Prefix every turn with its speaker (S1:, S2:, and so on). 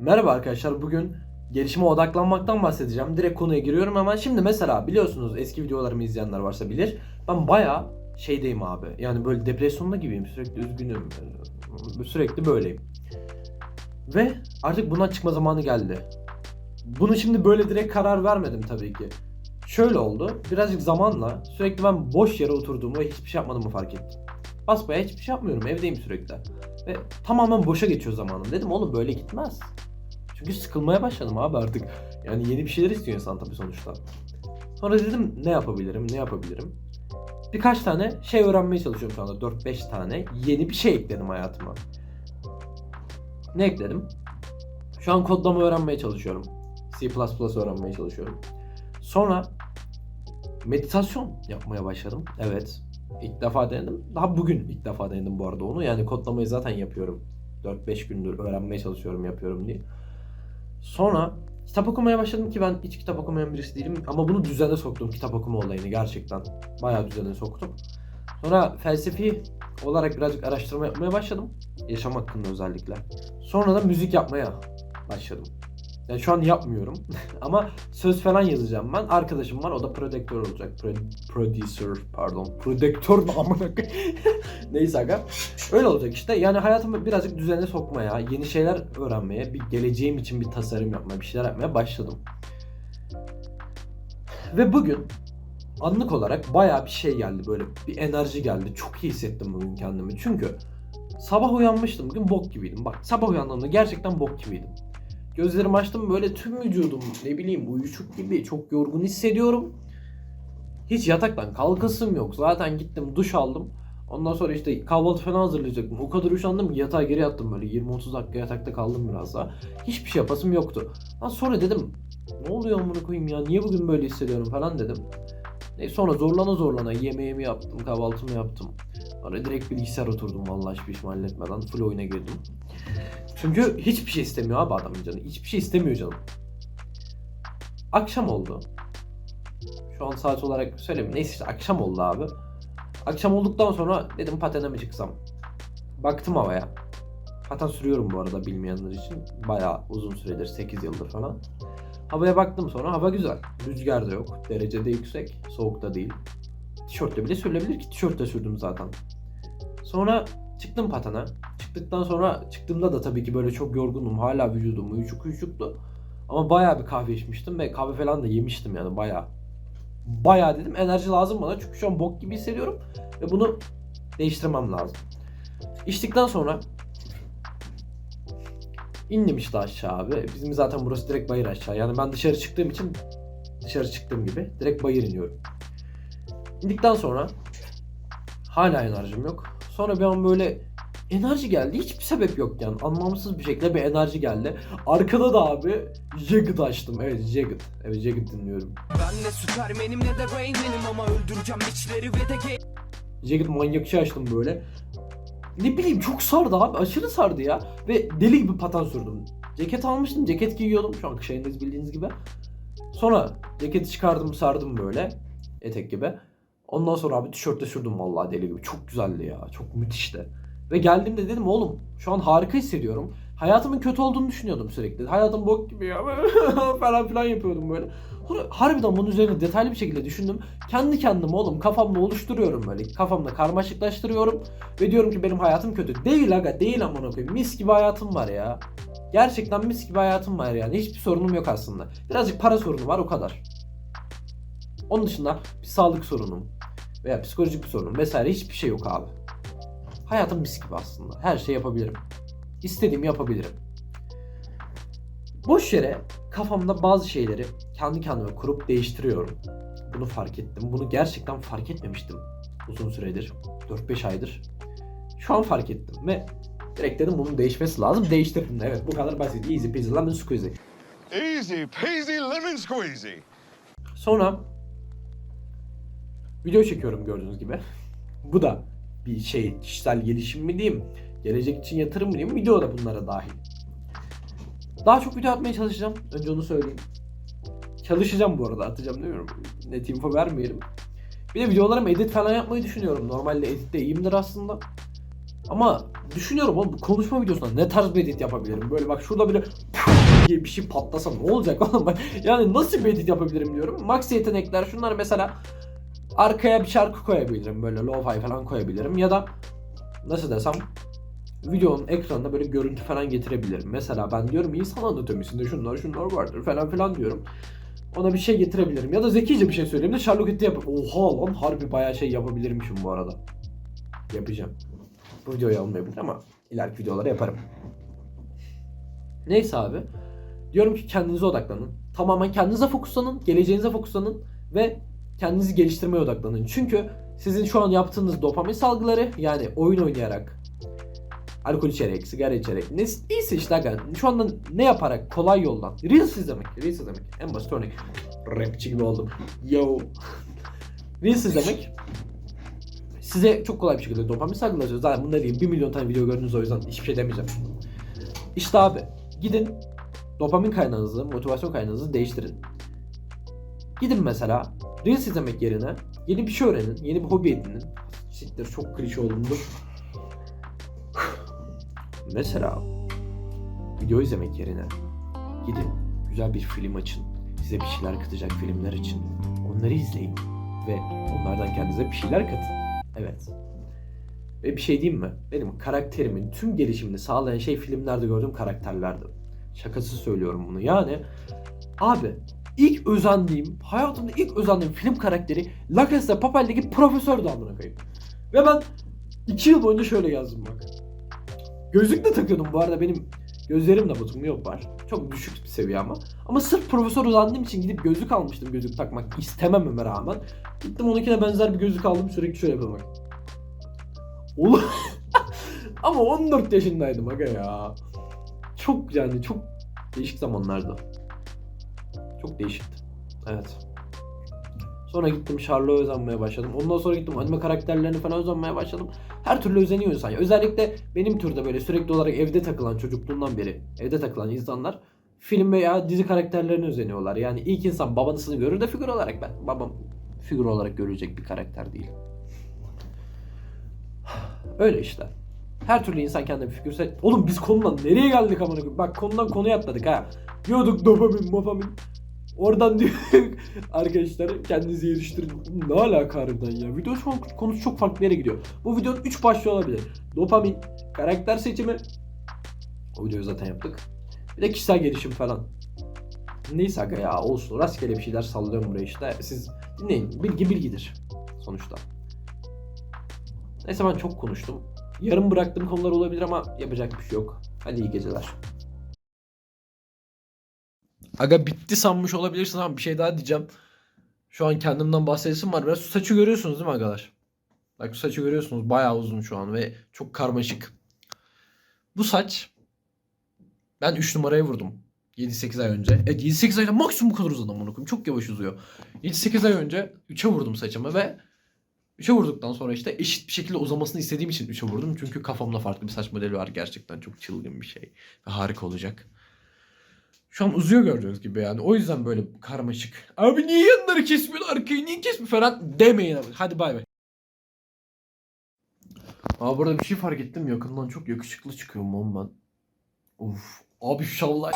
S1: Merhaba arkadaşlar bugün gelişime odaklanmaktan bahsedeceğim. Direkt konuya giriyorum hemen. Şimdi mesela biliyorsunuz eski videolarımı izleyenler varsa bilir. Ben baya şeydeyim abi. Yani böyle depresyonda gibiyim. Sürekli üzgünüm. Sürekli böyleyim. Ve artık buna çıkma zamanı geldi. Bunu şimdi böyle direkt karar vermedim tabii ki. Şöyle oldu. Birazcık zamanla sürekli ben boş yere oturduğumu ve hiçbir şey yapmadığımı fark ettim. Basbaya hiçbir şey yapmıyorum. Evdeyim sürekli. Ve tamamen boşa geçiyor zamanım. Dedim oğlum böyle gitmez. Çünkü sıkılmaya başladım abi artık. Yani yeni bir şeyler istiyor insan tabii sonuçta. Sonra dedim ne yapabilirim, ne yapabilirim? Birkaç tane şey öğrenmeye çalışıyorum şu anda. 4-5 tane yeni bir şey ekledim hayatıma. Ne ekledim? Şu an kodlama öğrenmeye çalışıyorum. C++ öğrenmeye çalışıyorum. Sonra meditasyon yapmaya başladım. Evet. İlk defa denedim. Daha bugün ilk defa denedim bu arada onu. Yani kodlamayı zaten yapıyorum. 4-5 gündür öğrenmeye çalışıyorum yapıyorum diye. Sonra kitap okumaya başladım ki ben hiç kitap okumayan birisi değilim. Ama bunu düzene soktum kitap okuma olayını gerçekten. Bayağı düzene soktum. Sonra felsefi olarak birazcık araştırma yapmaya başladım. Yaşam hakkında özellikle. Sonra da müzik yapmaya başladım. Yani şu an yapmıyorum. Ama söz falan yazacağım ben. Arkadaşım var o da prodüktör olacak. Pro- producer pardon. Prodüktör ne amına? Neyse aga. Öyle olacak işte. Yani hayatımı birazcık düzene sokmaya, yeni şeyler öğrenmeye, bir geleceğim için bir tasarım yapmaya, bir şeyler yapmaya başladım. Ve bugün anlık olarak bayağı bir şey geldi böyle bir enerji geldi. Çok iyi hissettim bugün kendimi. Çünkü sabah uyanmıştım bugün bok gibiydim. Bak sabah uyandığımda gerçekten bok gibiydim. Gözlerimi açtım böyle tüm vücudum ne bileyim uyuşuk gibi çok yorgun hissediyorum. Hiç yataktan kalkasım yok. Zaten gittim duş aldım. Ondan sonra işte kahvaltı falan hazırlayacaktım. O kadar üşendim ki yatağa geri yattım böyle 20-30 dakika yatakta kaldım biraz daha. Hiçbir şey yapasım yoktu. Lan sonra dedim ne oluyor amına koyayım ya niye bugün böyle hissediyorum falan dedim. Neyse sonra zorlana zorlana yemeğimi yaptım, kahvaltımı yaptım. Sonra direkt bilgisayar oturdum vallahi hiçbir işimi halletmeden full oyuna girdim. Çünkü hiçbir şey istemiyor abi adamın canı. Hiçbir şey istemiyor canım. Akşam oldu. Şu an saat olarak söyleyeyim. Neyse işte akşam oldu abi. Akşam olduktan sonra dedim patene mi çıksam? Baktım havaya. Paten sürüyorum bu arada bilmeyenler için. Bayağı uzun süredir 8 yıldır falan. Havaya baktım sonra hava güzel. Rüzgar da yok. Derece de yüksek. Soğuk da değil. Tişörtle bile sürülebilir ki tişörtle sürdüm zaten. Sonra çıktım patene. Çıktıktan sonra çıktığımda da tabii ki böyle çok yorgundum. Hala vücudum uyuşuk uyuşuktu. Ama bayağı bir kahve içmiştim ve kahve falan da yemiştim yani bayağı. Bayağı dedim enerji lazım bana çünkü şu an bok gibi hissediyorum ve bunu değiştirmem lazım. İçtikten sonra indim işte aşağı abi. Bizim zaten burası direkt bayır aşağı. Yani ben dışarı çıktığım için dışarı çıktığım gibi direkt bayır iniyorum. İndikten sonra hala enerjim yok. Sonra bir an böyle enerji geldi. Hiçbir sebep yok yani. Anlamsız bir şekilde bir enerji geldi. Arkada da abi Jagged açtım. Evet Jagged. Evet Jagged dinliyorum.
S2: Ben ne süpermenim ne de Rainman'im ama öldüreceğim içleri ve de ge-
S1: Jagged manyakçı açtım böyle. Ne bileyim çok sardı abi. Aşırı sardı ya. Ve deli gibi paten sürdüm. Ceket almıştım. Ceket giyiyordum. Şu an kış ayındayız bildiğiniz gibi. Sonra ceketi çıkardım sardım böyle. Etek gibi. Ondan sonra abi tişörtle sürdüm vallahi deli gibi. Çok güzeldi ya. Çok müthişti. Ve geldiğimde dedim oğlum şu an harika hissediyorum. Hayatımın kötü olduğunu düşünüyordum sürekli. Hayatım bok gibi ya falan filan yapıyordum böyle. Sonra harbiden bunun üzerine detaylı bir şekilde düşündüm. Kendi kendime oğlum kafamda oluşturuyorum böyle. Kafamda karmaşıklaştırıyorum. Ve diyorum ki benim hayatım kötü. Değil aga değil amına koyayım. Mis gibi hayatım var ya. Gerçekten mis gibi hayatım var yani. Hiçbir sorunum yok aslında. Birazcık para sorunu var o kadar. Onun dışında bir sağlık sorunum veya psikolojik bir sorunum vesaire hiçbir şey yok abi. Hayatım mis gibi aslında. Her şey yapabilirim. İstediğimi yapabilirim. Boş yere kafamda bazı şeyleri kendi kendime kurup değiştiriyorum. Bunu fark ettim. Bunu gerçekten fark etmemiştim uzun süredir. 4-5 aydır. Şu an fark ettim ve direkt dedim bunun değişmesi lazım. Değiştirdim de. Evet bu kadar basit. Easy peasy lemon squeezy.
S3: Easy peasy lemon squeezy.
S1: Sonra video çekiyorum gördüğünüz gibi. Bu da bir şey kişisel gelişim mi diyeyim, gelecek için yatırım mı diyeyim, video da bunlara dahil. Daha çok video atmaya çalışacağım. Önce onu söyleyeyim. Çalışacağım bu arada atacağım demiyorum. Net info vermeyelim. Bir de videolarımı edit falan yapmayı düşünüyorum. Normalde editte iyiyimdir aslında. Ama düşünüyorum oğlum konuşma videosunda ne tarz bir edit yapabilirim? Böyle bak şurada bile diye bir şey patlasa ne olacak oğlum? Yani nasıl bir edit yapabilirim diyorum. Max yetenekler şunlar mesela arkaya bir şarkı koyabilirim böyle lo-fi falan koyabilirim ya da nasıl desem videonun ekranına böyle görüntü falan getirebilirim. Mesela ben diyorum insan anatomisinde şunlar şunlar vardır falan filan diyorum. Ona bir şey getirebilirim. Ya da zekice bir şey söyleyeyim de Sherlock Etti yap. Oha lan harbi bayağı şey yapabilirmişim bu arada. Yapacağım. Bu videoyu almayabilir ama ileriki videoları yaparım. Neyse abi. Diyorum ki kendinize odaklanın. Tamamen kendinize fokuslanın, geleceğinize fokuslanın ve kendinizi geliştirmeye odaklanın. Çünkü sizin şu an yaptığınız dopamin salgıları yani oyun oynayarak, alkol içerek, sigara içerek, ne, neyse işte aga, şu anda ne yaparak kolay yoldan, Reels izlemek, Reels izlemek en basit örnek. Rapçi gibi oldum. Yo. Reels izlemek size çok kolay bir şekilde dopamin salgılatıyor. Zaten bunları diyeyim 1 milyon tane video gördünüz o yüzden hiçbir şey demeyeceğim. İşte abi gidin dopamin kaynağınızı, motivasyon kaynağınızı değiştirin. Gidin mesela Reels izlemek yerine yeni bir şey öğrenin, yeni bir hobi edinin. Siktir çok klişe oldum dur. Mesela video izlemek yerine gidin güzel bir film açın. Size bir şeyler katacak filmler için. Onları izleyin ve onlardan kendinize bir şeyler katın. Evet. Ve bir şey diyeyim mi? Benim karakterimin tüm gelişimini sağlayan şey filmlerde gördüğüm karakterlerdi. Şakası söylüyorum bunu. Yani abi ilk özendiğim, hayatımda ilk özendiğim film karakteri La Casa de Papel'deki profesördü amına koyayım. Ve ben 2 yıl boyunca şöyle yazdım bak. Gözlük de takıyordum bu arada benim gözlerim de bozuk yok var. Çok düşük bir seviye ama. Ama sırf profesör uzandığım için gidip gözlük almıştım gözlük takmak istemememe rağmen. Gittim onunkine benzer bir gözlük aldım sürekli şöyle yapıyorum bak. Oğlum ama 14 yaşındaydım aga ya. Çok yani çok değişik zamanlardı. Çok değişikti. Evet. Sonra gittim Charlot'a özenmeye başladım. Ondan sonra gittim anime karakterlerine falan özenmeye başladım. Her türlü özeniyor insan. Özellikle benim türde böyle sürekli olarak evde takılan çocukluğundan beri evde takılan insanlar film veya dizi karakterlerine özeniyorlar. Yani ilk insan babasını görür de figür olarak ben. Babam figür olarak görülecek bir karakter değil. Öyle işte. Her türlü insan kendine bir figür. Oğlum biz konudan nereye geldik amına? Bak konudan konuya atladık ha. Diyorduk dopamin, mopamin. Oradan diyor arkadaşlar kendinizi. Oğlum Ne alaka harbiden ya? Video şu an konusu çok farklı bir yere gidiyor. Bu videonun 3 başlığı olabilir. Dopamin, karakter seçimi. O videoyu zaten yaptık. Bir de kişisel gelişim falan. Neyse aga ya olsun. Rastgele bir şeyler sallıyorum buraya işte. Siz dinleyin. Bilgi bilgidir. Sonuçta. Neyse ben çok konuştum. Yarım bıraktığım konular olabilir ama yapacak bir şey yok. Hadi iyi geceler. Aga bitti sanmış olabilirsin ama bir şey daha diyeceğim. Şu an kendimden bahsedesim var. Biraz saçı görüyorsunuz değil mi agalar? Bak saçı görüyorsunuz. Bayağı uzun şu an ve çok karmaşık. Bu saç ben 3 numaraya vurdum. 7-8 ay önce. Evet 7-8 ayda maksimum bu kadar uzadı amına. Çok yavaş uzuyor. 7-8 ay önce 3'e vurdum saçımı ve 3'e vurduktan sonra işte eşit bir şekilde uzamasını istediğim için 3'e vurdum. Çünkü kafamda farklı bir saç modeli var. Gerçekten çok çılgın bir şey. Ve harika olacak. Şu an uzuyor gördüğünüz gibi yani. O yüzden böyle karmaşık. Abi niye yanları kesmiyor arkayı niye kesmiyor falan demeyin abi. Hadi bay bay. Aa burada bir şey fark ettim yakından çok yakışıklı çıkıyorum oğlum ben. Of abi şallah.